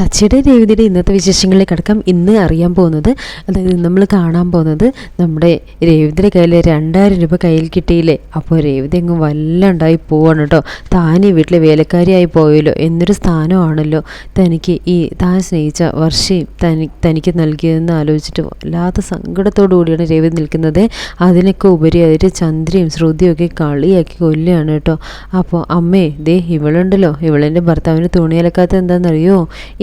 സച്ചിയുടെ രേവതിയുടെ ഇന്നത്തെ വിശേഷങ്ങളിലേക്ക് കിടക്കാം. ഇന്ന് അറിയാൻ പോകുന്നത് അതായത് നമ്മൾ കാണാൻ പോകുന്നത് നമ്മുടെ രേവതിയുടെ കയ്യിൽ രണ്ടായിരം രൂപ കയ്യിൽ കിട്ടിയില്ലേ? അപ്പോൾ രേവതി അങ്ങ് വല്ലണ്ടായി പോവാണ് കേട്ടോ. താൻ ഈ വീട്ടിലെ വേലക്കാരിയായി പോയല്ലോ. എന്നൊരു സ്ഥാനമാണല്ലോ തനിക്ക് ഈ താൻ സ്നേഹിച്ച വർഷയും തനി തനിക്ക് നൽകിയതെന്ന് ആലോചിച്ചിട്ട് വല്ലാത്ത സങ്കടത്തോടു കൂടിയാണ് രേവതി നിൽക്കുന്നത്. അതിനൊക്കെ ഉപരി അതിൽ ചന്ദ്രയും ശ്രുതിയും ഒക്കെ കളിയാക്കി കൊല്ലുകയാണ് കേട്ടോ. അപ്പോൾ അമ്മേ ദേ ഇവളുണ്ടല്ലോ. ഇവളെന്റെ ഭർത്താവിന് തുണി അലക്കാത്ത എന്താണെന്നറിയോ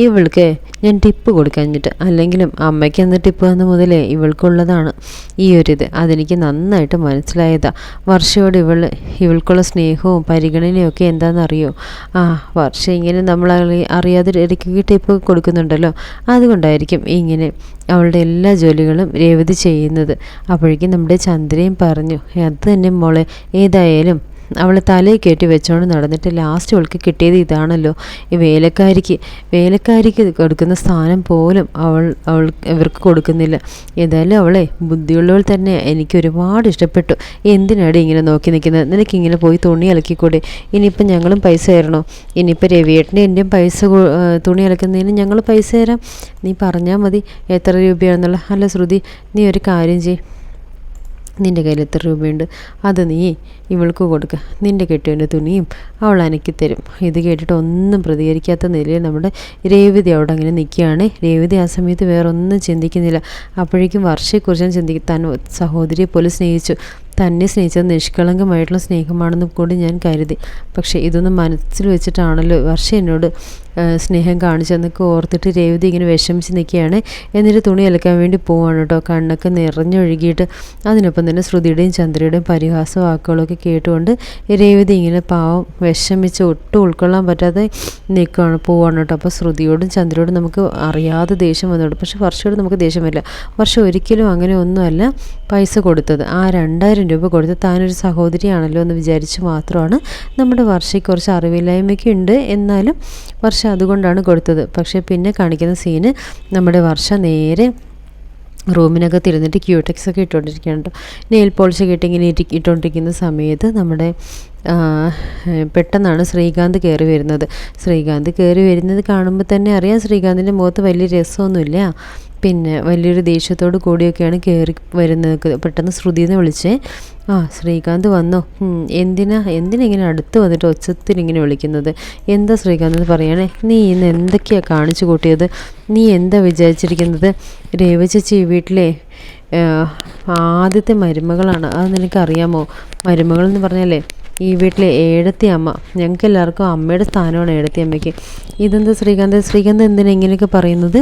ഇവൾക്ക് ഞാൻ ടിപ്പ് കൊടുക്കാഞ്ഞിട്ട് അല്ലെങ്കിലും അമ്മയ്ക്ക് എന്ന ടിപ്പ് തന്ന മുതലേ ഇവൾക്കുള്ളതാണ് ഈ ഒരിത് അതെനിക്ക് നന്നായിട്ട് മനസ്സിലായതാ. വർഷയോട് ഇവൾ ഇവൾക്കുള്ള സ്നേഹവും പരിഗണനയും ഒക്കെ എന്താണെന്നറിയോ? ആ വർഷ ഇങ്ങനെ നമ്മൾ അറിയാതെ ഇടയ്ക്ക് ടിപ്പ് കൊടുക്കുന്നുണ്ടല്ലോ. അതുകൊണ്ടായിരിക്കും ഇങ്ങനെ അവളുടെ എല്ലാ ജോലികളും രേവതി ചെയ്യുന്നത്. അപ്പോഴേക്കും നമ്മുടെ ചന്ദ്രയും പറഞ്ഞു അത് തന്നെ മോളെ ഏതായാലും അവളെ തലയിൽ കയറ്റി വെച്ചോണ്ട് നടന്നിട്ട് ലാസ്റ്റ് അവൾക്ക് കിട്ടിയത് ഇതാണല്ലോ. ഈ വേലക്കാരിക്ക് വേലക്കാരിക്ക് കൊടുക്കുന്ന സ്ഥാനം പോലും അവൾ അവൾ ഇവർക്ക് കൊടുക്കുന്നില്ല. ഏതായാലും അവളെ ബുദ്ധിയുള്ളവൾ തന്നെ. എനിക്ക് ഒരുപാട് ഇഷ്ടപ്പെട്ടു. എന്തിനാടി ഇങ്ങനെ നോക്കി നിൽക്കുന്നത്? നിനക്കിങ്ങനെ പോയി തുണി അലക്കിക്കൂടെ? ഇനിയിപ്പം ഞങ്ങളും പൈസ തരണോ? ഇനിയിപ്പോൾ രവിയേട്ടന്റെ എന്റെയും പൈസ തുണി അലക്കുന്നതിന് ഞങ്ങൾ പൈസ തരാം. നീ പറഞ്ഞാൽ മതി. എത്ര രൂപയാണെന്നുള്ള. അല്ല ശ്രുതി നീ ഒരു കാര്യം ചെയ്യ്. നിന്റെ കയ്യിൽ എത്ര രൂപയുണ്ട്? അത് നീ ഇവൾക്ക് കൊടുക്ക്. നിന്റെ കെട്ടിയവന്റെ തുണിയും അവൾ അനക്കി തരും. ഇത് കേട്ടിട്ട് ഒന്നും പ്രതികരിക്കാത്ത നിലയിൽ നമ്മുടെ രേവതി അവിടെ അങ്ങനെ നിൽക്കുകയാണ്. രേവതി ആ സമയത്ത് വേറൊന്നും ചിന്തിക്കുന്നില്ല. അപ്പോഴേക്കും വർഷയെക്കുറിച്ചും ചിന്തിക്കും താൻ സഹോദരിയെ പോലെ സ്നേഹിച്ചു. തന്നെ സ്നേഹിച്ചത് നിഷ്കളങ്കമായിട്ടുള്ള സ്നേഹമാണെന്ന് കൂടി ഞാൻ കരുതി. പക്ഷേ ഇതൊന്നും മനസ്സിൽ വെച്ചിട്ടാണല്ലോ വർഷ എന്നോട് സ്നേഹം കാണിച്ചെന്നൊക്കെ ഓർത്തിട്ട് രേവതി ഇങ്ങനെ വിഷമിച്ച് നിൽക്കുകയാണ്. എന്നിട്ട് തുണി അലക്കാൻ വേണ്ടി പോവാണ് കേട്ടോ. കണ്ണൊക്കെ നിറഞ്ഞൊഴുകിയിട്ട് അതിനൊപ്പം തന്നെ ശ്രുതിയുടെയും ചന്ദ്രയുടെയും പരിഹാസ വാക്കുകളൊക്കെ കേട്ടുകൊണ്ട് രേവതി ഇങ്ങനെ പാവം വിഷമിച്ച് ഒട്ടും ഉൾക്കൊള്ളാൻ പറ്റാതെ നിൽക്കുകയാണ് പോവാണ് കേട്ടോ. അപ്പോൾ ശ്രുതിയോടും ചന്ദ്രയോടും നമുക്ക് അറിയാതെ ദേഷ്യം വന്നോടും പക്ഷേ വർഷയോട് നമുക്ക് ദേഷ്യം വരില്ല. വർഷം ഒരിക്കലും അങ്ങനെ ഒന്നുമല്ല പൈസ കൊടുത്തത്. ആ രണ്ടായിരം രൂപ കൊടുത്ത് താനൊരു സഹോദരിയാണല്ലോ എന്ന് വിചാരിച്ച് മാത്രമാണ് നമ്മുടെ വർഷയ്ക്ക് കുറച്ച് അറിവില്ലായ്മയൊക്കെ ഉണ്ട്. എന്നാലും വർഷ അതുകൊണ്ടാണ് കൊടുത്തത്. പക്ഷേ പിന്നെ കാണിക്കുന്ന സീന് നമ്മുടെ വർഷ നേരെ റൂമിനകത്ത് ഇരുന്നിട്ട് ക്യൂടെക്സ് ഒക്കെ ഇട്ടുകൊണ്ടിരിക്കുകയാണ് നെയിൽ പോളിഷ് ഒക്കെ ഇട്ട് സമയത്ത് നമ്മുടെ പെട്ടെന്നാണ് ശ്രീകാന്ത് കയറി വരുന്നത്. ശ്രീകാന്ത് കയറി വരുന്നത് കാണുമ്പോൾ തന്നെ അറിയാം ശ്രീകാന്തിന്റെ മുഖത്ത് വലിയ രസമൊന്നുമില്ല. പിന്നെ വലിയൊരു ദേഷ്യത്തോട് കൂടിയൊക്കെയാണ് കയറി വരുന്നത്. പെട്ടെന്ന് ശ്രുതി എന്ന് വിളിച്ചേ ആ ശ്രീകാന്ത് വന്നോ? എന്തിനാ എന്തിനാ ഇങ്ങനെ അടുത്ത് വന്നിട്ട് ഒച്ചത്തിൽ ഇങ്ങനെ വിളിക്കുന്നത്? എന്താ ശ്രീകാന്ത് എന്ന് പറയണേ? നീ ഇന്ന് എന്തൊക്കെയാണ് കാണിച്ചു കൂട്ടിയത്? നീ എന്താ വിചാരിച്ചിരിക്കുന്നത്? രേവ ചേച്ചി വീട്ടിലെ ആദ്യത്തെ മരുമകളാണ്. അത് നിനക്കറിയാമോ? മരുമകൾ എന്ന് പറഞ്ഞാലേ ഈ വീട്ടിലെ ഏഴത്തി അമ്മ ഞങ്ങൾക്ക് എല്ലാവർക്കും അമ്മയുടെ സ്ഥാനമാണ് ഏഴത്തി അമ്മയ്ക്ക്. ഇതെന്താ ശ്രീകാന്ത്? ശ്രീകാന്ത് എന്തിനാ ഇങ്ങനെയൊക്കെ പറയുന്നത്?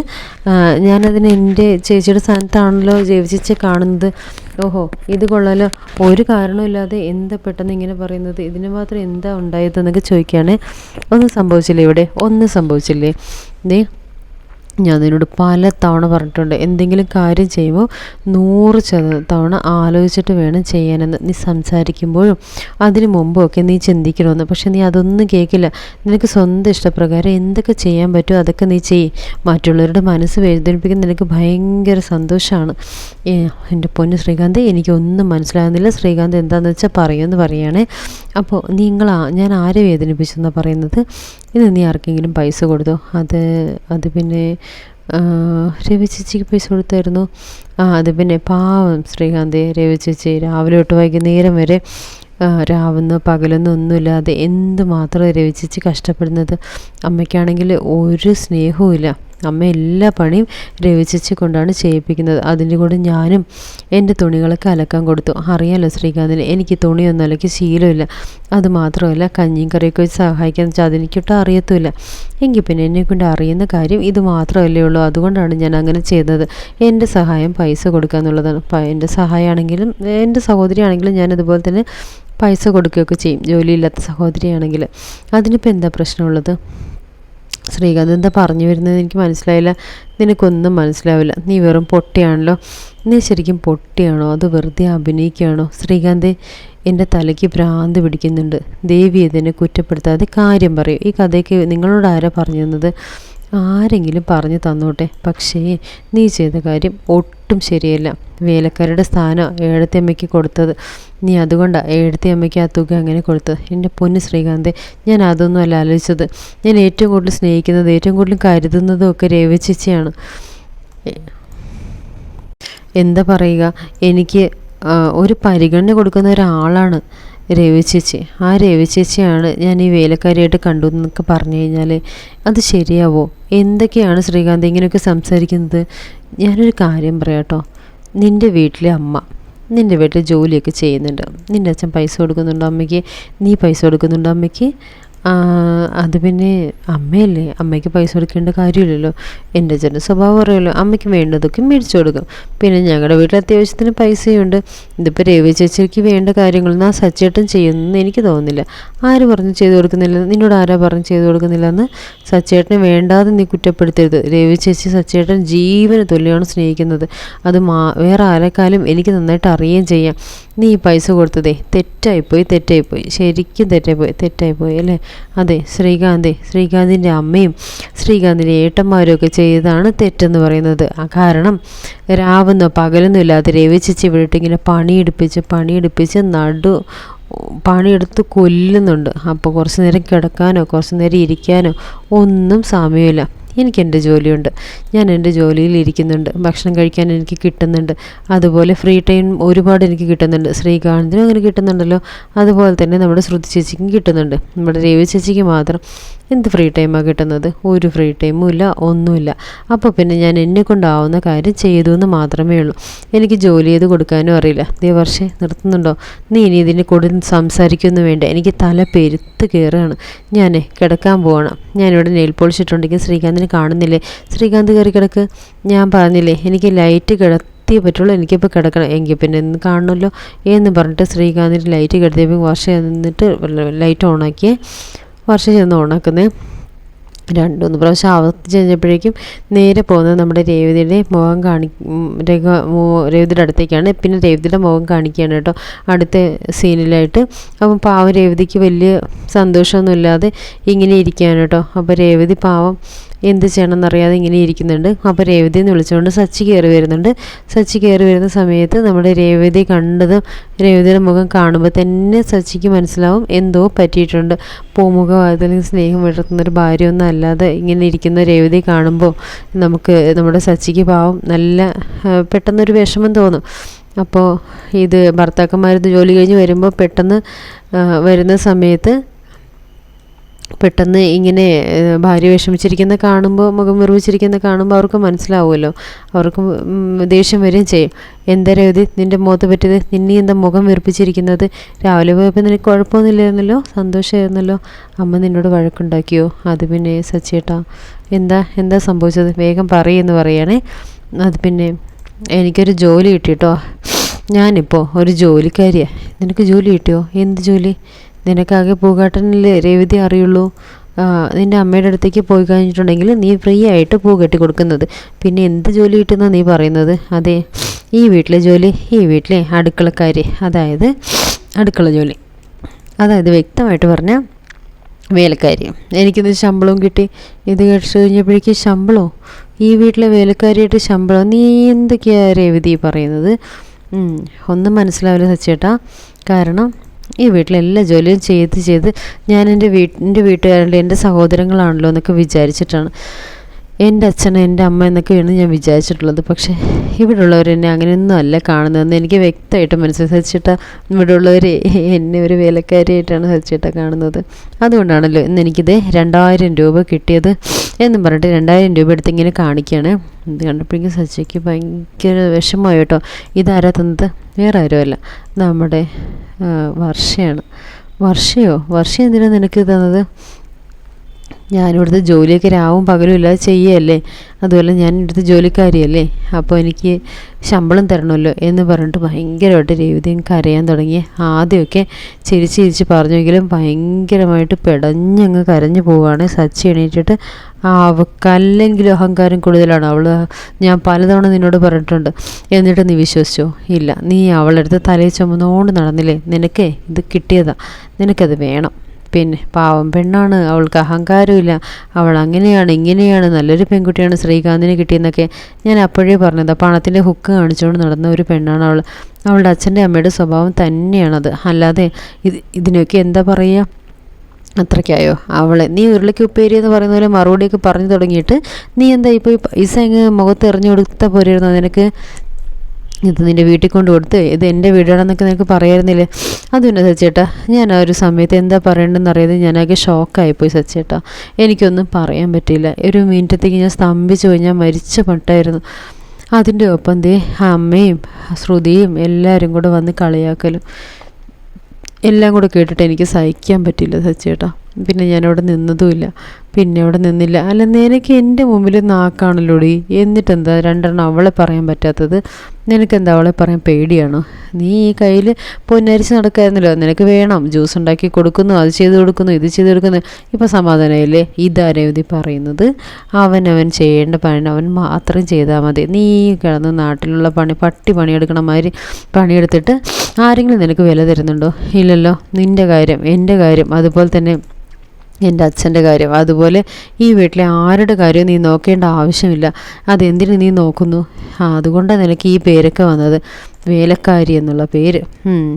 ഞാനതിന് എന്റെ ചേച്ചിയുടെ സ്ഥാനത്താണല്ലോ ജീവിച്ച് കാണുന്നത്. ഓഹോ ഇത് കൊള്ളാലോ. ഒരു കാരണമില്ലാതെ എന്താ പെട്ടെന്ന് ഇങ്ങനെ പറയുന്നത്? ഇതിന് മാത്രം എന്താ ഉണ്ടായതെന്നൊക്കെ ചോദിക്കുകയാണ്. ഒന്നും സംഭവിച്ചില്ലേ ഇവിടെ? ഒന്നും സംഭവിച്ചില്ലേ? ദേ ഞാൻ നിന്നോട് പല തവണ പറഞ്ഞിട്ടുണ്ട്. എന്തെങ്കിലും കാര്യം ചെയ്യുമ്പോൾ നൂറ് തവണ ആലോചിച്ചിട്ട് വേണം ചെയ്യാനെന്ന് നീ സംസാരിക്കുമ്പോഴും അതിന് മുമ്പൊക്കെ നീ ചിന്തിക്കണമെന്ന്. പക്ഷെ നീ അതൊന്നും കേൾക്കില്ല. നിനക്ക് സ്വന്തം ഇഷ്ടപ്രകാരം എന്തൊക്കെ ചെയ്യാൻ പറ്റുമോ അതൊക്കെ നീ ചെയ്യും. മറ്റുള്ളവരുടെ മനസ്സ് വേദനിപ്പിക്കുന്ന നിനക്ക് ഭയങ്കര സന്തോഷമാണ് എന്റെ പൊന്ന് ശ്രീകാന്ത് എനിക്കൊന്നും മനസ്സിലാകുന്നില്ല ശ്രീകാന്ത് എന്താണെന്ന് വെച്ചാൽ പറയുമെന്ന് പറയുകയാണേ അപ്പോൾ നിങ്ങൾ ഞാൻ ആരെ വേദനിപ്പിച്ചെന്നാണ് പറയുന്നത്? ഇത് നീ ആർക്കെങ്കിലും പൈസ കൊടുത്തോ? അത് അത് പിന്നെ രവി ചേച്ചിക്ക് പൈസ കൊടുത്തായിരുന്നു. ആ അത് പിന്നെ പാവം ശ്രീകാന്ത് രവി ചേച്ചി രാവിലെ തൊട്ട് വൈകുന്നേരം വരെ രാവുന്ന പകലൊന്നും ഒന്നുമില്ലാതെ എന്ത് മാത്രം രവി ചേച്ചി കഷ്ടപ്പെടുന്നത്? അമ്മയ്ക്കാണെങ്കിൽ ഒരു സ്നേഹവും ഇല്ല അമ്മ എല്ലാ പണിയും രവി കൊണ്ടാണ് ചെയ്യിപ്പിക്കുന്നത്. അതിന്റെ കൂടെ ഞാനും എന്റെ തുണികളൊക്കെ അലക്കാൻ കൊടുത്തു. അറിയാലോ ശ്രീകാന്തിന് എനിക്ക് തുണിയൊന്നും അലക്കി ശീലമില്ല. അത് മാത്രമല്ല കഞ്ഞിയും കറിയൊക്കെ വെച്ച് സഹായിക്കാന്ന് വെച്ചാൽ അതെനിക്കൊട്ടും അറിയത്തുമില്ല. എങ്കിൽ പിന്നെ എന്നെ കൊണ്ട് അറിയുന്ന കാര്യം ഇത് മാത്രമല്ലേ ഉള്ളൂ. അതുകൊണ്ടാണ് ഞാൻ അങ്ങനെ ചെയ്യുന്നത് എന്റെ സഹായം പൈസ കൊടുക്കുക എന്നുള്ളതാണ്. എന്റെ സഹായമാണെങ്കിലും എന്റെ സഹോദരിയാണെങ്കിലും ഞാൻ അതുപോലെ തന്നെ പൈസ കൊടുക്കുകയൊക്കെ ചെയ്യും. ജോലിയില്ലാത്ത സഹോദരിയാണെങ്കിൽ. അതിനിപ്പോൾ എന്താ പ്രശ്നമുള്ളത്? ശ്രീകാന്ത് എന്താ പറഞ്ഞു വരുന്നത്? എനിക്ക് മനസ്സിലായില്ല. നിനക്കൊന്നും മനസ്സിലാവില്ല. നീ വെറും പൊട്ടിയാണല്ലോ. നീ ശരിക്കും പൊട്ടിയാണോ? അത് വെറുതെ അഭിനയിക്കുകയാണോ? ശ്രീകാന്ത് എന്റെ തലയ്ക്ക് ഭ്രാന്ത് പിടിക്കുന്നുണ്ട്. ദേവി ഇതിനെ കുറ്റപ്പെടുത്താതെ കാര്യം പറയൂ. ഈ കഥയ്ക്ക് നിങ്ങളോട് ആരാ പറഞ്ഞു തന്നത്? ആരെങ്കിലും പറഞ്ഞു തന്നോട്ടെ. പക്ഷേ നീ ചെയ്ത കാര്യം ഒട്ടും ശരിയല്ല. വേലക്കാരുടെ സ്ഥാനം ഏഴത്തിയമ്മയ്ക്ക് കൊടുത്തത്. നീ അതുകൊണ്ടാണ് ഏഴത്തിയമ്മയ്ക്ക് ആ തുക അങ്ങനെ കൊടുത്തത്. എന്റെ പൊന്ന് ശ്രീകാന്തെ ഞാൻ അതൊന്നും അല്ല ആലോചിച്ചത്. ഞാൻ ഏറ്റവും കൂടുതൽ സ്നേഹിക്കുന്നത് ഏറ്റവും കൂടുതൽ കരുതുന്നതും ഒക്കെ രേവചിച്ചാണ് എന്താ പറയുക? എനിക്ക് ഒരു പരിഗണന കൊടുക്കുന്ന ഒരാളാണ്. രവി ചേച്ചി. ആ രവി ചേച്ചിയാണ് ഞാൻ ഈ വേലക്കാരിയായിട്ട് കണ്ടു എന്നൊക്കെ പറഞ്ഞു കഴിഞ്ഞാൽ അത് ശരിയാവോ? എന്തൊക്കെയാണ് ശ്രീകാന്ത് ഇങ്ങനെയൊക്കെ സംസാരിക്കുന്നത്? ഞാനൊരു കാര്യം പറയാട്ടോ നിന്റെ വീട്ടിലെ അമ്മ നിന്റെ വീട്ടിൽ ജോലിയൊക്കെ ചെയ്യുന്നുണ്ട്. നിന്റെ അച്ഛൻ പൈസ കൊടുക്കുന്നുണ്ടോ അമ്മയ്ക്ക്? നീ പൈസ കൊടുക്കുന്നുണ്ടോ അമ്മയ്ക്ക്? അത് പിന്നെ അമ്മയല്ലേ? അമ്മയ്ക്ക് പൈസ കൊടുക്കേണ്ട കാര്യമില്ലല്ലോ. എന്റെ അച്ഛന്റെ സ്വഭാവം അറിയാമല്ലോ അമ്മയ്ക്ക് വേണ്ടതൊക്കെ മേടിച്ചു കൊടുക്കും. പിന്നെ ഞങ്ങളുടെ വീട്ടിൽ അത്യാവശ്യത്തിന് പൈസയുണ്ട്. ഇതിപ്പോൾ രവി ചേച്ചിക്ക് വേണ്ട കാര്യങ്ങളൊന്നും ആ സച്ചേട്ടൻ ചെയ്യുന്നെന്ന് എനിക്ക് തോന്നുന്നില്ല. ആര് പറഞ്ഞ് ചെയ്തു കൊടുക്കുന്നില്ല? നിന്നോട് ആരാ പറഞ്ഞ് ചെയ്തു കൊടുക്കുന്നില്ല എന്ന് സച്ചേട്ടനെ വേണ്ടാതെ നീ കുറ്റപ്പെടുത്തരുത്. രവി ചേച്ചി സച്ചേട്ടൻ ജീവന് തുല്യമാണ് സ്നേഹിക്കുന്നത്. അത് മാ വേറെ ആരെക്കാലും എനിക്ക് നന്നായിട്ട് അറിയുകയും ചെയ്യാം. നീ ഈ പൈസ കൊടുത്തതേ തെറ്റായിപ്പോയി തെറ്റായിപ്പോയി. ശരിക്കും തെറ്റായിപ്പോയി തെറ്റായിപ്പോയി അല്ലേ? അതെ ശ്രീകാന്തി ശ്രീകാന്തിന്റെ അമ്മയും ശ്രീകാന്തിന്റെ ഏട്ടന്മാരും ഒക്കെ ചെയ്തതാണ് തെറ്റെന്ന് പറയുന്നത്. ആ കാരണം രാവെന്നോ പകലൊന്നും ഇല്ലാതെ രവിച്ചിച്ച് വിട്ടിങ്ങനെ പണിയെടുപ്പിച്ച് പണിയെടുപ്പിച്ച് നടു പണിയെടുത്ത് കൊല്ലുന്നുണ്ട്. അപ്പോൾ കുറച്ച് നേരം കിടക്കാനോ കുറച്ച് നേരം ഇരിക്കാനോ ഒന്നും സമയമില്ല. എനിക്ക് എന്റെ ജോലിയുണ്ട്. ഞാൻ എന്റെ ജോലിയിൽ ഇരിക്കുന്നുണ്ട്. ഭക്ഷണം കഴിക്കാൻ എനിക്ക് കിട്ടുന്നുണ്ട്. അതുപോലെ ഫ്രീ ടൈം ഒരുപാട് എനിക്ക് കിട്ടുന്നുണ്ട്. ശ്രീകാന്തിനും അങ്ങനെ കിട്ടുന്നുണ്ടല്ലോ. അതുപോലെ തന്നെ നമ്മുടെ ശ്രുതി ചേച്ചിക്കും കിട്ടുന്നുണ്ട്. നമ്മുടെ രവി ചേച്ചിക്ക് മാത്രം എന്ത് ഫ്രീ ടൈമാണ് കിട്ടുന്നത്? ഒരു ഫ്രീ ടൈമും ഇല്ല ഒന്നുമില്ല അപ്പോൾ പിന്നെ ഞാൻ എന്നെ കൊണ്ടാവുന്ന കാര്യം ചെയ്തു എന്ന് മാത്രമേ ഉള്ളൂ. എനിക്ക് ജോലി ചെയ്ത് കൊടുക്കാനും അറിയില്ല. ദേ വർഷേ നിർത്തുന്നുണ്ടോ? നീ ഇനി ഇതിനെ കൊടു സംസാരിക്കുന്നു വേണ്ട. എനിക്ക് തല പെരുത്ത് കയറുകയാണ് ഞാനേ കിടക്കാൻ പോകണം ഞാനിവിടെ നെയിൽ പോളിഷ് ശ്രീകാന്തിനെ കാണുന്നില്ലേ? ശ്രീകാന്ത് കയറി കിടക്ക്. ഞാൻ പറഞ്ഞില്ലേ എനിക്ക് ലൈറ്റ് കിടത്തിയേ പറ്റുള്ളൂ എനിക്കിപ്പോൾ കിടക്കണം. എങ്കിൽ പിന്നെ ഇന്ന് കാണണമല്ലോ എന്ന് പറഞ്ഞിട്ട് ശ്രീകാന്തിന് ലൈറ്റ് കിടത്തിയപ്പോൾ വർഷം എന്നിട്ട് ലൈറ്റ് ഓണാക്കിയേ വർഷം ചെന്ന് ഓണാക്കുന്നത് രണ്ടുമൂന്ന് പ്രാവശ്യം ആവർത്തിച്ച് കഴിഞ്ഞപ്പോഴേക്കും നേരെ പോകുന്നത് നമ്മുടെ രേവതിയുടെ മുഖം കാണി രേഖ രേവതിയുടെ അടുത്തേക്കാണ്. പിന്നെ രേവതിയുടെ മുഖം കാണിക്കുകയാണ് കേട്ടോ. അടുത്ത സീനിലായിട്ട് അപ്പം പാവം രേവതിക്ക് വലിയ സന്തോഷമൊന്നുമില്ലാതെ ഇങ്ങനെ ഇരിക്കുകയാണ് കേട്ടോ. അപ്പോൾ രേവതി പാവം എന്ത് ചെയ്യണമെന്നറിയാതെ ഇങ്ങനെ ഇരിക്കുന്നുണ്ട്. അപ്പോൾ രേവതി എന്ന് വിളിച്ചുകൊണ്ട് സച്ചി കയറി വരുന്നുണ്ട്. സച്ചി കയറി വരുന്ന സമയത്ത് നമ്മുടെ രേവതി കണ്ടതും രേവതിയുടെ മുഖം കാണുമ്പോൾ തന്നെ സച്ചിക്ക് മനസ്സിലാവും എന്തോ പറ്റിയിട്ടുണ്ട്. പൂമുഖവാദത്തിൽ സ്നേഹം വിടർത്തുന്നൊരു ഭാര്യമൊന്നും അല്ലാതെ ഇങ്ങനെ ഇരിക്കുന്ന രേവതി കാണുമ്പോൾ നമുക്ക് നമ്മുടെ സച്ചിക്ക് പാവം നല്ല പെട്ടെന്നൊരു വിഷമം തോന്നും. അപ്പോൾ ഇത് ഭർത്താക്കന്മാർ ജോലി കഴിഞ്ഞ് വരുമ്പോൾ പെട്ടെന്ന് വരുന്ന സമയത്ത് പെട്ടെന്ന് ഇങ്ങനെ ഭാര്യ വിഷമിച്ചിരിക്കുന്ന കാണുമ്പോൾ മുഖം മുറിവിച്ചിരിക്കുന്ന കാണുമ്പോൾ അവർക്ക് മനസ്സിലാവുമല്ലോ. അവർക്ക് ദേഷ്യം വരികയും ചെയ്യും. എന്താ രവതി നിന്റെ മുഖത്ത് പറ്റിയത്? നിന്നെ എന്താ മുഖം വെറുപ്പിച്ചിരിക്കുന്നത്? രാവിലെ പോയപ്പോൾ നിനക്ക് കുഴപ്പമൊന്നുമില്ലായിരുന്നല്ലോ? സന്തോഷമായിരുന്നല്ലോ? അമ്മ നിന്നോട് വഴക്കുണ്ടാക്കിയോ? അത് പിന്നെ സച്ചേട്ടാ എന്താ എന്താ സംഭവിച്ചത്? വേഗം പറയെന്ന് പറയണേ. അത് പിന്നെ എനിക്കൊരു ജോലി കിട്ടിയിട്ടോ? ഞാനിപ്പോൾ ഒരു ജോലിക്കാരിയാണ് നിനക്ക് ജോലി കിട്ടിയോ? എന്ത് ജോലി? നിനക്കാകെ പൂകാട്ടനിൽ രേവതി അറിയുള്ളൂ. നിന്റെ അമ്മയുടെ അടുത്തേക്ക് പോയി കഴിഞ്ഞിട്ടുണ്ടെങ്കിൽ നീ ഫ്രീ ആയിട്ട് പൂ കെട്ടി കൊടുക്കുന്നത്. പിന്നെ എന്ത് ജോലി കിട്ടുന്ന നീ പറയുന്നത്? അതെ ഈ വീട്ടിലെ ജോലി ഈ വീട്ടിലെ അടുക്കളക്കാരി. അതായത് അടുക്കള ജോലി. അതായത് വ്യക്തമായിട്ട് പറഞ്ഞാൽ വേലക്കാരി. എനിക്കിത് ശമ്പളവും കിട്ടി. ഇത് കഴിച്ചു കഴിഞ്ഞപ്പോഴേക്ക് ശമ്പളവും ഈ വീട്ടിലെ വേലക്കാരിയായിട്ട് ശമ്പളം? നീ എന്തൊക്കെയാണ് രേവതി പറയുന്നത്? ഒന്നും മനസ്സിലാവില്ല സച്ചേട്ടാ. കാരണം ഈ വീട്ടിലെല്ലാ ജോലിയും ചെയ്ത് ചെയ്ത് ഞാൻ എന്റെ വീട്ടിന്റെ വീട്ടുകാരുടെ എന്റെ സഹോദരങ്ങളാണല്ലോ എന്നൊക്കെ വിചാരിച്ചിട്ടാണ്. എന്റെ അച്ഛൻ എന്റെ അമ്മ എന്നൊക്കെയാണ് ഞാൻ വിചാരിച്ചിട്ടുള്ളത്. പക്ഷേ ഇവിടെയുള്ളവർ എന്നെ അങ്ങനെയൊന്നും അല്ല കാണുന്നതെന്ന് എനിക്ക് വ്യക്തമായിട്ട് മനസ്സിലായി. സച്ചിട്ട ഇവിടെയുള്ളവർ എന്നെ ഒരു വേലക്കാരിയായിട്ടാണ് സച്ചിട്ട കാണുന്നത്. അതുകൊണ്ടാണല്ലോ ഇന്ന് എനിക്കിത് രണ്ടായിരം രൂപ കിട്ടിയത് എന്നും പറഞ്ഞിട്ട് രണ്ടായിരം രൂപ എടുത്ത് ഇങ്ങനെ കാണിക്കുകയാണ് ഇത് കണ്ടപ്പോഴേക്കും സച്ചിക്ക് ഭയങ്കര വിഷമമായി കേട്ടോ. ഇതാരാ തന്നത്? വേറെ ആരുമല്ല. നമ്മുടെ വർഷയാണ്. വർഷയോ? വർഷ എന്തിനാണ് നിനക്ക് തന്നത്? ഞാനിവിടുത്തെ ജോലിയൊക്കെ രാവും പകലും ഇല്ലാതെ ചെയ്യുകയല്ലേ അതുപോലെ ഞാൻ ഇവിടുത്തെ ജോലിക്കാരിയല്ലേ? അപ്പോൾ എനിക്ക് ശമ്പളം തരണമല്ലോ എന്ന് പറഞ്ഞിട്ട് ഭയങ്കരമായിട്ട് രേവതിയും കരയാൻ തുടങ്ങി ആദ്യമൊക്കെ ചിരിച്ച് ചിരിച്ച് പറഞ്ഞെങ്കിലും ഭയങ്കരമായിട്ട് പെടഞ്ഞങ്ങ് കരഞ്ഞു പോവുകയാണ്. സച്ചി എണീറ്റിട്ട് അവക്കല്ലെങ്കിലും അഹങ്കാരം കൂടുതലാണ്. അവൾ ഞാൻ പലതവണ നിന്നോട് പറഞ്ഞിട്ടുണ്ട്. എന്നിട്ട് നീ വിശ്വസിച്ചോ? ഇല്ല നീ അവളെടുത്ത് തലയിൽ ചുമന്നുകൊണ്ട് നടന്നില്ലേ? നിനക്കേ ഇത് കിട്ടിയതാ. നിനക്കത് വേണം. പിന്നെ പാവം പെണ്ണാണ് അവൾക്ക് അഹങ്കാരമില്ല അവൾ അങ്ങനെയാണ് ഇങ്ങനെയാണ് നല്ലൊരു പെൺകുട്ടിയാണ് ശ്രീകാന്തിന് കിട്ടിയെന്നൊക്കെ ഞാൻ അപ്പോഴേ പറഞ്ഞത്. പണത്തിന്റെ ഹുക്ക് കാണിച്ചുകൊണ്ട് നടന്ന ഒരു പെണ്ണാണ് അവൾ. അവളുടെ അച്ഛന്റെ അമ്മയുടെ സ്വഭാവം തന്നെയാണത്. അല്ലാതെ ഇത് ഇതിനൊക്കെ എന്താ പറയുക അത്രയ്ക്കായോ? അവളെ നീ ഉരുളയ്ക്ക് ഉപ്പേരി എന്ന് പറയുന്ന പോലെ മറുപടിയൊക്കെ പറഞ്ഞു തുടങ്ങിയിട്ട് നീ എന്താ ഇപ്പോൾ ഈ അങ്ങ് മുഖത്ത് എറിഞ്ഞു കൊടുത്ത പോലെയായിരുന്നു നിനക്ക്? ഇത് നിന്റെ വീട്ടിൽ കൊണ്ട് കൊടുത്ത് ഇത് എന്റെ വീടാണെന്നൊക്കെ നിനക്ക് പറയായിരുന്നില്ലേ? അതുതന്നെ സച്ചേട്ടാ ഞാൻ ആ ഒരു സമയത്ത് എന്താ പറയേണ്ടതെന്ന് അറിയാതെ ഞാനാകെ ഷോക്കായിപ്പോയി സച്ചേട്ടാ എനിക്കൊന്നും പറയാൻ പറ്റിയില്ല. ഒരു മിനിറ്റത്തേക്ക് ഞാൻ സ്തംഭിച്ചു പോയി. ഞാൻ മരിച്ച പട്ടായിരുന്നു. അതിന്റെ ഒപ്പം ദേ അമ്മയും ശ്രുതിയും എല്ലാവരും കൂടെ വന്ന് കളിയാക്കലും. എല്ലാം കൂടെ കേട്ടിട്ട് എനിക്ക് സഹിക്കാൻ പറ്റില്ല സച്ചേട്ടാ പിന്നെ ഞാനവിടെ നിന്നതുമില്ല. പിന്നെ അവിടെ നിന്നില്ല. അല്ല നിനക്ക് എന്റെ മുമ്പിൽ നാക്കാണല്ലോടി. എന്നിട്ടെന്താ? രണ്ടെണ്ണം അവളെ പറയാൻ പറ്റാത്തത്. നിനക്കെന്താ അവളെ പറയാൻ പേടിയാണോ? നീ ഈ കയ്യിൽ പൊന്നരിച്ച് നടക്കായിരുന്നല്ലോ. നിനക്ക് വേണം. ജ്യൂസ് ഉണ്ടാക്കി കൊടുക്കുന്നു അത് ചെയ്ത് കൊടുക്കുന്നു ഇത് ചെയ്ത് കൊടുക്കുന്നു. ഇപ്പം സമാധാനമായില്ലേ? ഇതാരവധി പറയുന്നത്? അവനവൻ ചെയ്യേണ്ട പണി അവൻ മാത്രം ചെയ്താൽ മതി. നീ കിടന്ന് നാട്ടിലുള്ള പണി പട്ടി പണിയെടുക്കണ മാതിരി പണിയെടുത്തിട്ട് ആരെങ്കിലും നിനക്ക് വില തരുന്നുണ്ടോ? ഇല്ലല്ലോ. നിന്റെ കാര്യം എന്റെ കാര്യം. അതുപോലെ തന്നെ എന്റെ അച്ഛന്റെ കാര്യം. അതുപോലെ ഈ വീട്ടിലെ ആരുടെ കാര്യവും നീ നോക്കേണ്ട ആവശ്യമില്ല. അതെന്തിനു നീ നോക്കുന്നു? അതുകൊണ്ടാണ് നിനക്ക് ഈ പേരൊക്കെ വന്നത്. വേലക്കാരി എന്നുള്ള പേര്.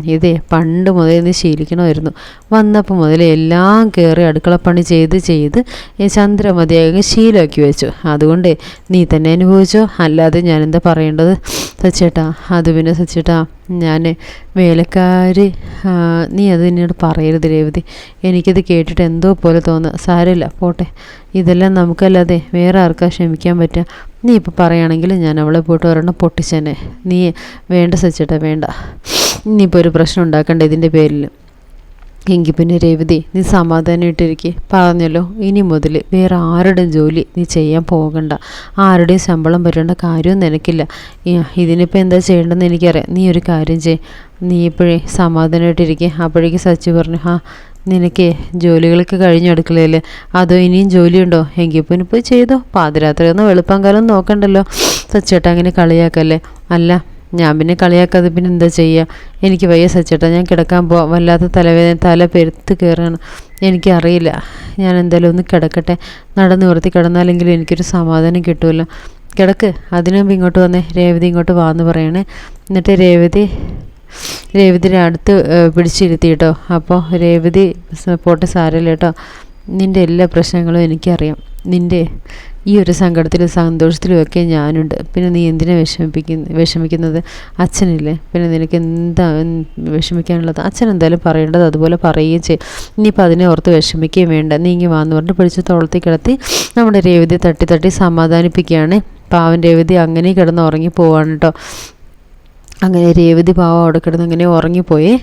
ഇതേ പണ്ട് മുതൽ നീ ശീലിക്കണമായിരുന്നു. വന്നപ്പോൾ മുതൽ എല്ലാം കയറി അടുക്കളപ്പണി ചെയ്ത് ചെയ്ത് ചന്ദ്രമതിയാകെ ശീലമാക്കി വെച്ചു. അതുകൊണ്ട് നീ തന്നെ അനുഭവിച്ചോ? അല്ലാതെ ഞാനെന്താ പറയേണ്ടത്? സച്ചേട്ടാ അത് പിന്നെ സച്ചേട്ടാ ഞാൻ വേലക്കാരി നീ അത് എന്നോട് പറയരുത് രേവതി. എനിക്കത് കേട്ടിട്ട് എന്തോ പോലെ തോന്നുക സാരമില്ല പോട്ടെ. ഇതെല്ലാം നമുക്കല്ലാതെ വേറെ ആർക്കാ ക്ഷമിക്കാൻ പറ്റുക നീ ഇപ്പോൾ പറയുകയാണെങ്കിൽ ഞാൻ അവളെ പോയിട്ട് ഒരെണ്ണം പൊട്ടിച്ചെന്നെ നീ വേണ്ട സച്ചേട്ടാ വേണ്ട. ഇനിയിപ്പോൾ ഒരു പ്രശ്നം ഉണ്ടാക്കണ്ട ഇതിന്റെ പേരിൽ എങ്കിൽ പിന്നെ രേവതി നീ സമാധാനമായിട്ടിരിക്കെ പറഞ്ഞല്ലോ ഇനി മുതൽ വേറെ ആരുടെയും ജോലി നീ ചെയ്യാൻ പോകണ്ട. ആരുടെയും ശമ്പളം വരേണ്ട കാര്യവും നിനക്കില്ല. ഇതിനിപ്പോൾ എന്താ ചെയ്യേണ്ടതെന്ന് എനിക്കറിയാം. നീ ഒരു കാര്യം ചെയ് നീ ഇപ്പോഴേ സമാധാനമായിട്ടിരിക്കെ അപ്പോഴേക്ക് സച്ചി പറഞ്ഞു ആ നിനക്ക് ജോലികൾക്ക് കഴിഞ്ഞു അടുക്കളയിൽ അതോ ഇനിയും ജോലിയുണ്ടോ? എങ്കിൽ പിന്നെ പോയി ചെയ്തോ. പാതിരാത്രി ഒന്നും വെളുപ്പം കാലം നോക്കണ്ടല്ലോ. സച്ചേട്ടാ അങ്ങനെ കളിയാക്കല്ലേ? അല്ല ഞാൻ പിന്നെ കളിയാക്കാതെ പിന്നെ എന്താ ചെയ്യുക എനിക്ക് വയ്യ സച്ചേട്ടാ. ഞാൻ കിടക്കാൻ പോവാം. വല്ലാത്ത തലവേദന തല പെരുത്ത് കയറാണ് എനിക്കറിയില്ല. ഞാൻ എന്തായാലും ഒന്ന് കിടക്കട്ടെ. നടന്നു നിർത്തി കിടന്നാലെങ്കിലും എനിക്കൊരു സമാധാനം കിട്ടുമല്ലോ കിടക്ക്. അതിനുമുമ്പ് ഇങ്ങോട്ട് വന്നേ. രേവതി ഇങ്ങോട്ട് വാന്ന് പറയണേ. എന്നിട്ട് രേവതി രേവതിയുടെ അടുത്ത് പിടിച്ചിരുത്തി കേട്ടോ അപ്പോൾ രേവതി പോട്ടെ സാരമില്ല കേട്ടോ നിന്റെ എല്ലാ പ്രശ്നങ്ങളും എനിക്കറിയാം. നിന്റെ ഈ ഒരു സങ്കടത്തിലും സന്തോഷത്തിലും ഒക്കെ ഞാനുണ്ട്. പിന്നെ നീ എന്തിനാ വിഷമിപ്പിക്കുന്ന വിഷമിക്കുന്നത്? അച്ഛനില്ലേ? പിന്നെ നിനക്ക് എന്താ വിഷമിക്കാനുള്ളത്? അച്ഛൻ എന്തായാലും പറയേണ്ടത് അതുപോലെ പറയുകയും ചെയ്യും. ഇനിയിപ്പോൾ അതിനെ ഓർത്ത് വിഷമിക്കുകയും വേണ്ട. നീ ഇങ്ങനെ വാന്ന് പറഞ്ഞിട്ട് പിടിച്ച് തോളത്തി കിടത്തി നമ്മുടെ രേവതി തട്ടി തട്ടി സമാധാനിപ്പിക്കുകയാണ്. പാവൻ രേവതി അങ്ങനെ കിടന്ന് ഉറങ്ങി പോവാണ് കേട്ടോ. അങ്ങനെ രേവതി പാവം അവിടെ കിടന്ന് അങ്ങനെ ഉറങ്ങിപ്പോയേ.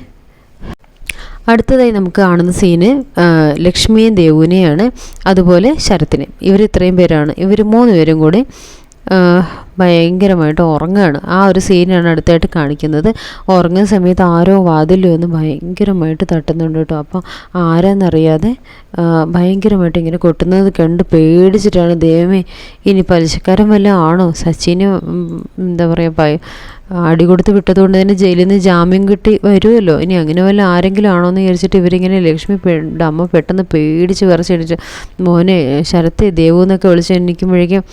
അടുത്തതായി നമുക്ക് കാണുന്ന സീന് ലക്ഷ്മിയും ദേവുവിനെയാണ് അതുപോലെ ശരത്തിനെ. ഇവർ ഇത്രയും പേരാണ്. ഇവർ മൂന്ന് പേരും കൂടി ഭയങ്കരമായിട്ട് ഉറങ്ങുകയാണ് ആ ഒരു സീനാണ് അടുത്തായിട്ട് കാണിക്കുന്നത്. ഉറങ്ങുന്ന സമയത്ത് ആരോ വാതിലും ഒന്ന് ഭയങ്കരമായിട്ട് തട്ടുന്നുണ്ട് കേട്ടോ. അപ്പോൾ ആരാന്നറിയാതെ ഭയങ്കരമായിട്ട് ഇങ്ങനെ കൊട്ടുന്നത് കണ്ട് പേടിച്ചിട്ടാണ് ദൈവമേ ഇനി പലിശക്കാരൻ വല്ല ആണോ? സച്ചിന് എന്താ പറയുക അടി കൊടുത്ത് വിട്ടതുകൊണ്ട് തന്നെ ജയിലിൽ നിന്ന് ജാമ്യം കിട്ടി വരുമല്ലോ. ഇനി അങ്ങനെ വല്ല ആരെങ്കിലും ആണോ എന്ന് വിചാരിച്ചിട്ട് ഇവരിങ്ങനെ ലക്ഷ്മി അമ്മ പെട്ടെന്ന് പേടിച്ച് വിറച്ചടിച്ച് മോനെ ശരത്തെ ദേവു എന്നൊക്കെ വിളിച്ച് എണ്ണിക്കുമ്പോഴേക്കും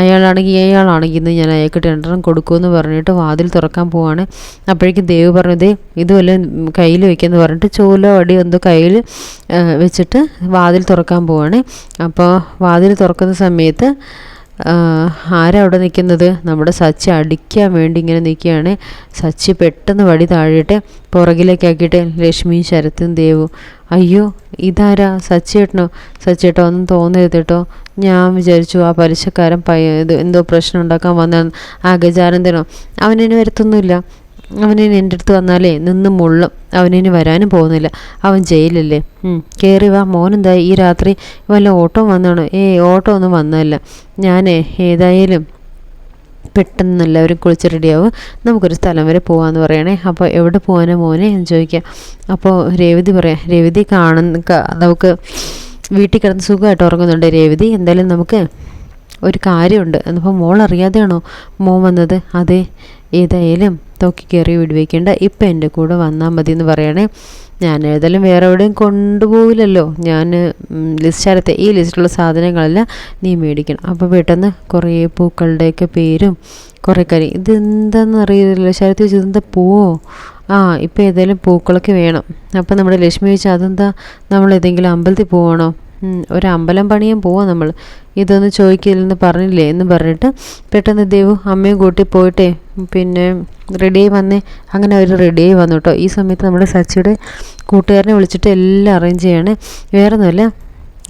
അയാളാണെങ്കിൽ അയാളാണെങ്കിൽ ഞാൻ അയാൾക്ക് ടെൻഡറും കൊടുക്കുമെന്ന് പറഞ്ഞിട്ട് വാതിൽ തുറക്കാൻ പോവാണ്. അപ്പോഴേക്കും ദേവ് പറഞ്ഞത് ഇതുമല്ല കയ്യിൽ വെക്കാന്ന് പറഞ്ഞിട്ട് ചോലോ അടി എന്തോ കയ്യിൽ വെച്ചിട്ട് വാതിൽ തുറക്കാൻ പോവാണ്. അപ്പോൾ വാതിൽ തുറക്കുന്ന സമയത്ത് ആരാ അവിടെ നിൽക്കുന്നത് നമ്മുടെ സച്ചി അടിക്കാൻ വേണ്ടി ഇങ്ങനെ നിൽക്കുകയാണ്. സച്ചി പെട്ടെന്ന് വടി താഴെയിട്ട് പുറകിലേക്കാക്കിയിട്ട് ലക്ഷ്മിയും ശരത്തും ദേവും അയ്യോ ഇതാരാ സച്ചിയേട്ടനോ സച്ചിയേട്ടോ ഒന്നും തോന്നരുത് കേട്ടോ. ഞാൻ വിചാരിച്ചു ആ പലിശക്കാരൻ പയ്യ ഇത് എന്തോ പ്രശ്നം ഉണ്ടാക്കാൻ വന്ന ആ ഗജാനന്ദനോ അവനിന് വരുത്തൊന്നുമില്ല. അവനിനി എന്റെ അടുത്ത് വന്നാലേ നിന്ന് മുള്ളും. അവനിനി വരാനും പോകുന്നില്ല. അവൻ ജയിലല്ലേ? കയറി വാ. മോനെന്താ ഈ രാത്രി വല്ല ഓട്ടോ വന്നാണോ? ഏ ഓട്ടോ ഒന്നും വന്നതല്ല. ഞാൻ ഏതായാലും പെട്ടെന്ന് എല്ലാവരും കുളിച്ച് റെഡിയാവും. നമുക്കൊരു സ്ഥലം വരെ പോകാമെന്ന് പറയണേ. അപ്പോൾ എവിടെ പോകാനോ മോനെ? എന്ന് ചോദിക്കാം. അപ്പോൾ രേവതി പറയാം രേവതി കാണുന്ന നമുക്ക് വീട്ടിൽ കിടന്ന് സുഖമായിട്ട് ഉറങ്ങുന്നുണ്ട് രേവതി. എന്തായാലും നമുക്ക് ഒരു കാര്യമുണ്ട്. എന്നിപ്പോൾ മോൾ അറിയാതെയാണോ മോൻ വന്നത്? അതെ ഏതായാലും തോക്കി കയറി വിടുവയ്ക്കേണ്ട ഇപ്പം എന്റെ കൂടെ വന്നാൽ മതി എന്ന് പറയണേ. ഞാൻ ഏതായാലും വേറെ എവിടെയും കൊണ്ടുപോകില്ലല്ലോ ഞാൻ ലിസ്റ്റ് ഈ ലിസ്റ്റിലുള്ള സാധനങ്ങളെല്ലാം നീ മേടിക്കണം. അപ്പോൾ പെട്ടെന്ന് കുറേ പൂക്കളുടെയൊക്കെ പേരും കുറേ കാര്യം. ഇതെന്താണെന്ന് അറിയില്ലല്ലോ. ശരത്ത് ചോദിച്ചു ഇതെന്താ പൂവോ? ആ ഇപ്പോൾ ഏതായാലും പൂക്കളൊക്കെ വേണം. അപ്പോൾ നമ്മുടെ ലക്ഷ്മി ചോദിച്ചാൽ അതെന്താ? നമ്മൾ ഏതെങ്കിലും അമ്പലത്തിൽ പോകണോ ഒരു അമ്പലം പണിയാൻ പോവാം നമ്മൾ. ഇതൊന്ന് ചോദിക്കില്ലെന്ന് പറഞ്ഞില്ലേ എന്ന് പറഞ്ഞിട്ട് പെട്ടെന്ന് ദേവു അമ്മയും കൂട്ടി പോയിട്ടേ പിന്നെ റെഡിയായി വന്നേ. അങ്ങനെ അവർ റെഡിയായി വന്നു കേട്ടോ ഈ സമയത്ത് നമ്മുടെ സച്ചിയുടെ കൂട്ടുകാരനെ വിളിച്ചിട്ട് എല്ലാം അറേഞ്ച് ചെയ്യണേ. വേറെ ഒന്നുമല്ല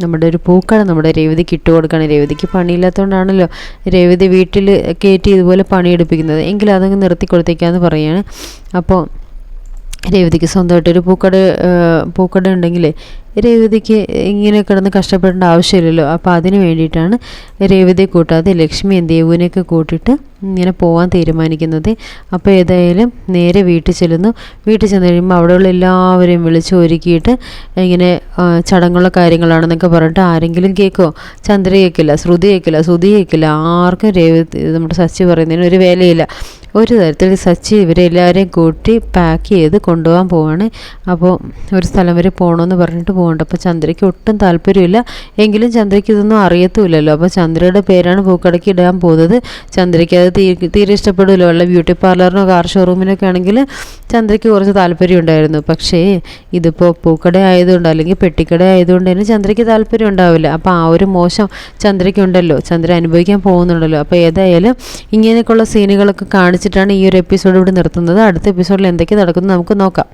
നമ്മുടെ ഒരു പൂക്കട നമ്മുടെ രേവതിക്ക് ഇട്ട് കൊടുക്കണം. രേവതിക്ക് പണിയില്ലാത്തതുകൊണ്ടാണല്ലോ രേവതി വീട്ടിൽ കയറ്റി ഇതുപോലെ പണിയെടുപ്പിക്കുന്നത്. എങ്കിൽ അതങ്ങ് നിർത്തി കൊടുത്തേക്കാന്ന് പറയുകയാണ് അപ്പോൾ രേവതിക്ക് സ്വന്തമായിട്ടൊരു പൂക്കട പൂക്കട ഉണ്ടെങ്കിലേ രേവതിക്ക് ഇങ്ങനെ കിടന്ന് കഷ്ടപ്പെടേണ്ട ആവശ്യമില്ലല്ലോ. അപ്പോൾ അതിന് വേണ്ടിയിട്ടാണ് രേവതിയെ കൂട്ടാതെ ലക്ഷ്മിയും ദേവുവിനെയൊക്കെ കൂട്ടിയിട്ട് ഇങ്ങനെ പോകാൻ തീരുമാനിക്കുന്നത്. അപ്പോൾ ഏതായാലും നേരെ വീട്ടിൽ ചെല്ലുന്നു. വീട്ടിൽ ചെന്ന് കഴിയുമ്പോൾ അവിടെയുള്ള എല്ലാവരെയും വിളിച്ച് ഒരുക്കിയിട്ട് ഇങ്ങനെ ചടങ്ങുള്ള കാര്യങ്ങളാണെന്നൊക്കെ പറഞ്ഞിട്ട് ആരെങ്കിലും കേൾക്കുമോ ചന്ദ്ര കേൾക്കില്ല ശ്രുതി കേൾക്കില്ല ശ്രുതി കേൾക്കില്ല. ആർക്കും രേവതി നമ്മുടെ സച്ചി പറയുന്നതിന് ഒരു വേലയില്ല. ഒരു തരത്തിൽ സച്ചി ഇവരെ എല്ലാവരെയും കൂട്ടി പാക്ക് ചെയ്ത് കൊണ്ടുപോകാൻ പോവാണ്. അപ്പോൾ ഒരു സ്ഥലം വരെ പോകണമെന്ന് പറഞ്ഞിട്ട് പോകണ്ട അപ്പോൾ ചന്ദ്രയ്ക്ക് ഒട്ടും താല്പര്യമില്ല. എങ്കിലും ചന്ദ്രയ്ക്ക് ഇതൊന്നും അറിയത്തുമില്ലല്ലോ. അപ്പോൾ ചന്ദ്രയുടെ പേരാണ് പൂക്കടയ്ക്ക് ഇടാൻ പോകുന്നത്. ചന്ദ്രയ്ക്ക് അത് തീരെ തീരെ ഇഷ്ടപ്പെടില്ല വല്ല ബ്യൂട്ടി പാർലറിനോ കാർ ഷോറൂമിനൊക്കെ ആണെങ്കിൽ ചന്ദ്രയ്ക്ക് കുറച്ച് താല്പര്യം ഉണ്ടായിരുന്നു. പക്ഷേ ഇതിപ്പോൾ പൂക്കട ആയതുകൊണ്ട് അല്ലെങ്കിൽ പെട്ടിക്കട ആയതുകൊണ്ട് തന്നെ ചന്ദ്രയ്ക്ക് താല്പര്യം ഉണ്ടാവില്ല. അപ്പോൾ ആ ഒരു മോശം ചന്ദ്രയ്ക്ക് ഉണ്ടല്ലോ ചന്ദ്ര അനുഭവിക്കാൻ പോകുന്നുണ്ടല്ലോ. അപ്പോൾ ഏതായാലും ഇങ്ങനെയൊക്കെയുള്ള സീനുകളൊക്കെ കാണിച്ചിട്ടാണ് ഈ ഒരു എപ്പിസോഡ് ഇവിടെ നിർത്തുന്നത്. അടുത്ത എപ്പിസോഡിൽ എന്തൊക്കെ നടക്കുന്നു നമുക്ക് നോക്കാം.